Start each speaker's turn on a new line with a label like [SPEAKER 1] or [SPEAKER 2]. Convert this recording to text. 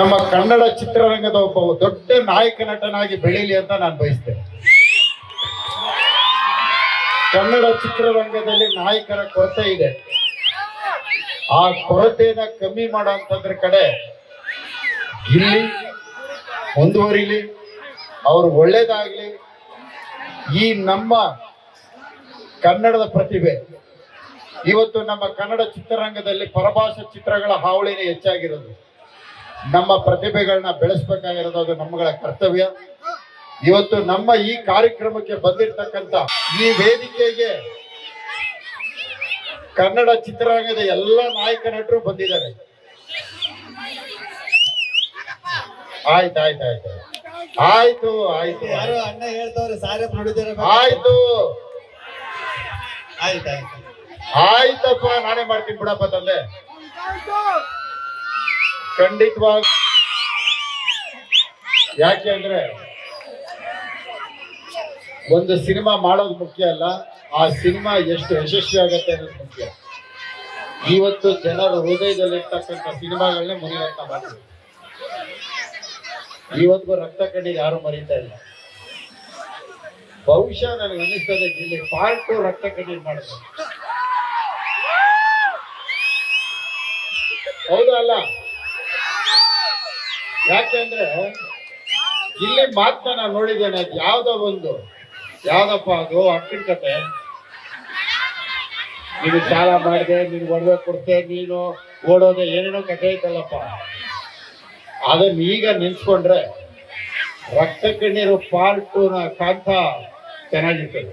[SPEAKER 1] ನಮ್ಮ ಕನ್ನಡ ಚಿತ್ರರಂಗದ ಒಬ್ಬ ದೊಡ್ಡ ನಾಯಕ ನಟನಾಗಿ ಬೆಳೀಲಿ ಅಂತ ನಾನು ಬಯಸ್ತೇನೆ. ಕನ್ನಡ ಚಿತ್ರರಂಗದಲ್ಲಿ ನಾಯಕರ ಕೊರತೆ ಇದೆ. ಆ ಕೊರತೆನ ಕಮ್ಮಿ ಮಾಡೋ ಅಂತಂದ್ರ ಕಡೆ ಇಲ್ಲಿ ಮುಂದುವರಿಲಿ ಅವರು ಒಳ್ಳೇದಾಗ್ಲಿ, ಈ ನಮ್ಮ ಕನ್ನಡದ ಪ್ರತಿಭೆ. ಇವತ್ತು ನಮ್ಮ ಕನ್ನಡ ಚಿತ್ರರಂಗದಲ್ಲಿ ಪರಭಾಷಾ ಚಿತ್ರಗಳ ಹಾವಳಿನೇ ಹೆಚ್ಚಾಗಿರೋದು. ನಮ್ಮ ಪ್ರತಿಭೆಗಳನ್ನ ಬೆಳೆಸ್ಬೇಕಾಗಿರೋದು ಅದು ನಮ್ಮಗಳ ಕರ್ತವ್ಯ. ಇವತ್ತು ನಮ್ಮ ಈ ಕಾರ್ಯಕ್ರಮಕ್ಕೆ ಬಂದಿರತಕ್ಕಂತ ಈ ವೇದಿಕೆಗೆ ಕನ್ನಡ ಚಿತ್ರರಂಗದ ಎಲ್ಲ ನಾಯಕ ನಟರು ಬಂದಿದ್ದಾರೆ. ಆಯ್ತು ಆಯ್ತು ಆಯ್ತು ಆಯ್ತು. ಆಯ್ತು
[SPEAKER 2] ಯಾರೋ ಅಣ್ಣ ಹೇಳ್ತವ್ರೆ ಸಾರೆ ಪ್ರೊಡ್ಯೂಸರ್
[SPEAKER 1] ಆಯ್ತು.
[SPEAKER 2] ಆಯ್ತಾಯ್ತು
[SPEAKER 1] ಆಯ್ತಪ್ಪ ನಾನೇ ಮಾಡ್ತೀನಿ ಬಿಡಪ್ಪ ತಂದೆ. ಖಂಡಿತವಾಗ ಯಾಕೆ ಅಂದ್ರೆ ಒಂದು ಸಿನಿಮಾ ಮಾಡೋದು ಮುಖ್ಯ ಅಲ್ಲ, ಆ ಸಿನಿಮಾ ಎಷ್ಟು ಯಶಸ್ವಿ ಆಗತ್ತೆ ಅನ್ನೋದು ಮುಖ್ಯ. ಇವತ್ತು ಜನರ ಹೃದಯದಲ್ಲಿರ್ತಕ್ಕಂಥ ಸಿನಿಮಾಗಳನ್ನೇ ಮುರಿಯುವಂತ ಮಾಡ್ತೀವಿ ಇವತ್ತಿಗೂ ರಕ್ತ ಕಂಡಿ ಯಾರು ಮರೀತಾ ಇಲ್ಲ. ಬಹುಶಃ ನನಗೆ ಅನಿಸ್ತದೆ ಇಲ್ಲಿ ಪಾರ್ಟ್ ಟು ರಕ್ತ ಕಣ್ಣೀರು ಮಾಡಿದ್ರು ಹೌದಾ ಅಲ್ಲ? ಯಾಕೆಂದ್ರೆ ಇಲ್ಲಿ ಮಾತ್ರ ನಾನು ನೋಡಿದ್ದೇನೆ ಯಾವ್ದೋ ಒಂದು, ಯಾವ್ದಪ್ಪ ಅದು ಅಕ್ಕಿನ ಕತೆ. ನೀನು ಸಾಲ ಮಾಡಿದೆ, ನೀನು ಒಡವೆ ಕೊಡ್ತೆ, ನೀನು ಓಡೋದೆ, ಏನೇನೋ ಕತೆ ಐತಲ್ಲಪ್ಪ. ಅದನ್ನ ಈಗ ನೆನ್ಸ್ಕೊಂಡ್ರೆ ರಕ್ತ ಕಣ್ಣೀರು ಪಾರ್ಟ್ನ ಕಾಂತ ಚೆನ್ನಾಗಿರ್ತದೆ.